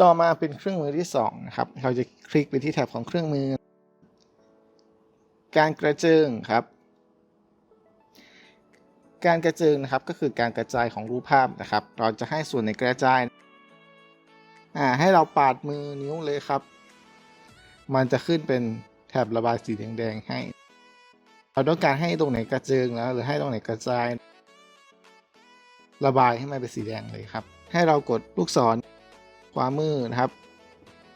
ต่อมาเป็นเครื่องมือที่สองนะครับ เราจะคลิกไปที่แถบของเครื่องมือ การกระเจิงครับ การกระเจิงนะครับก็คือการกระจายของรูปภาพนะครับ เราจะให้ส่วนในกระจายอ่าให้เราปาดมือนิ้วเลยครับ มันจะขึ้นเป็นแถบระบายสีแดงๆให้ เราต้องการให้ตรงไหนกระเจิงแล้วหรือให้ตรงไหนกระจาย ระบายให้มันเป็นสีแดงเลยครับ ให้เรากดลูกศร ขวามือนะครับ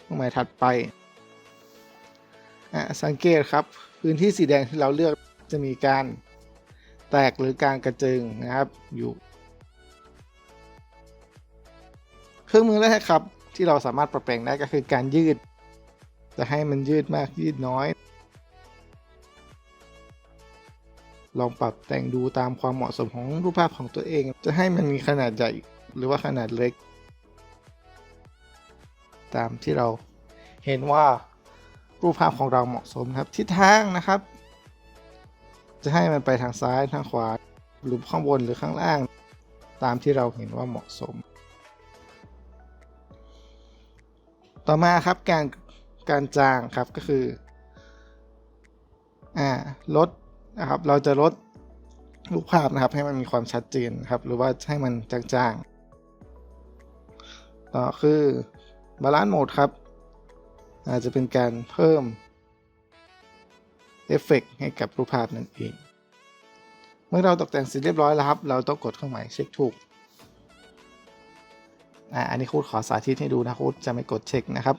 เครื่องหมายถัดไปอะสังเกตครับพื้นที่สีแดงที่เราเลือกจะมีการแตกหรือการกระเจิงนะครับอยู่ เครื่องมือแรกครับที่เราสามารถปรับแปลงได้ก็คือการยืด จะให้มันยืดมากยืดน้อย ลองปรับแต่งดูตามความเหมาะสมของรูปภาพของตัวเอง จะให้มันมีขนาดใหญ่หรือว่าขนาดเล็ก ตามที่เราเห็นว่ารูปภาพของเราเหมาะสมครับ ทิศทางนะครับ จะให้มันไปทางซ้ายทางขวาหรือข้างบนหรือข้างล่าง ตามที่เราเห็นว่าเหมาะสม ต่อมาครับการการจางครับก็คืออ่าลดนะครับเราจะลดรูปภาพนะครับให้มันมีความชัดเจนครับ หรือว่าให้มันจางๆต่อคือ บาลานซ์โหมดครับ อาจจะเป็นการเพิ่มเอฟเฟกต์ให้กับรูปภาพนั่นเอง เมื่อเราตกแต่งเสร็จเรียบร้อยแล้วครับ เราต้องกดเครื่องหมายเช็คถูกอ่าอันนี้โค้ดขอสาธิตให้ดูนะโค้ดจะไม่กดเช็คนะครับ